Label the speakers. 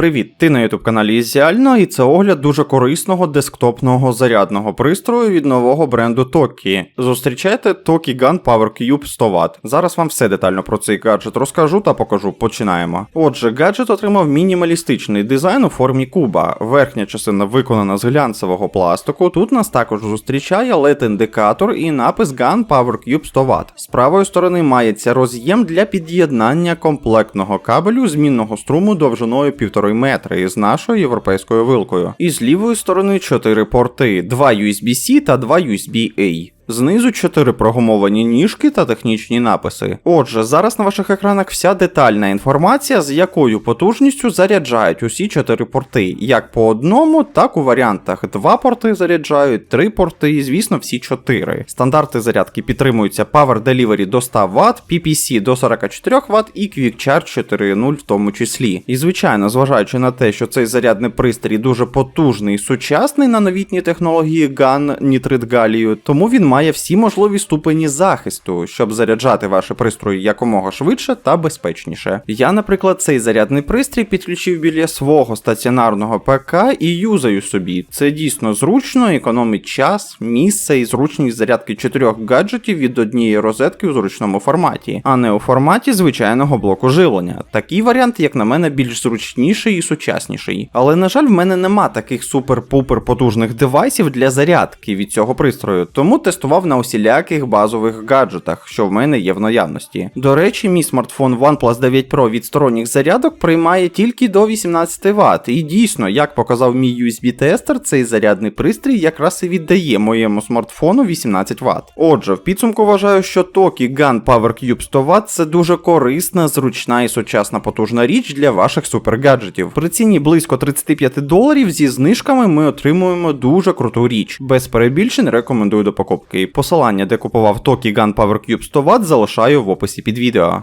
Speaker 1: Привіт! Ти на youtube каналі Ізіально, і це огляд дуже корисного десктопного зарядного пристрою від нового бренду Toki. Зустрічайте Toki Gun Power Cube 100 Вт. Зараз вам все детально про цей гаджет розкажу та покажу. Починаємо. Отже, гаджет отримав мінімалістичний дизайн у формі куба. Верхня частина виконана з глянцевого пластику. Тут нас також зустрічає LED-індикатор і напис Gun Power Cube 100 Вт. З правої сторони мається роз'єм для під'єднання комплектного кабелю змінного струму довжиною 1,5 метри з нашою європейською вилкою. І з лівої сторони 4 порти, 2 USB-C та 2 USB-A. Знизу 4 прогумовані ніжки та технічні написи. Отже, зараз на ваших екранах вся детальна інформація, з якою потужністю заряджають усі 4 порти, як по одному, так у варіантах 2 порти заряджають, 3 порти і, звісно, всі 4. Стандарти зарядки підтримуються Power Delivery до 100 Вт, PPC до 44 Вт і Quick Charge 4.0 в тому числі. І звичайно, зважаючи на те, що цей зарядний пристрій дуже потужний і сучасний на новітні технології GAN нітрит галію, тому він має всі можливі ступені захисту, щоб заряджати ваші пристрої якомога швидше та безпечніше. Я, наприклад, цей зарядний пристрій підключив біля свого стаціонарного ПК і юзаю собі. Це дійсно зручно, економить час, місце і зручність зарядки чотирьох гаджетів від однієї розетки у зручному форматі, а не у форматі звичайного блоку живлення. Такий варіант, як на мене, більш зручніший і сучасніший. Але на жаль, в мене нема таких супер-пупер потужних девайсів для зарядки від цього пристрою, тому тестував на усіляких базових гаджетах, що в мене є в наявності. До речі, мій смартфон OnePlus 9 Pro від сторонніх зарядок приймає тільки до 18 Вт. І дійсно, як показав мій USB-тестер, цей зарядний пристрій якраз і віддає моєму смартфону 18 Вт. Отже, в підсумку вважаю, що Toki Gun Power Cube 100 Вт це дуже корисна, зручна і сучасна потужна річ для ваших супергаджетів. При ціні близько 35 доларів зі знижками ми отримуємо дуже круту річ. Без перебільшень рекомендую до покупки. Посилання, де купував токі Gun Cube 100 Вт, залишаю в описі під відео.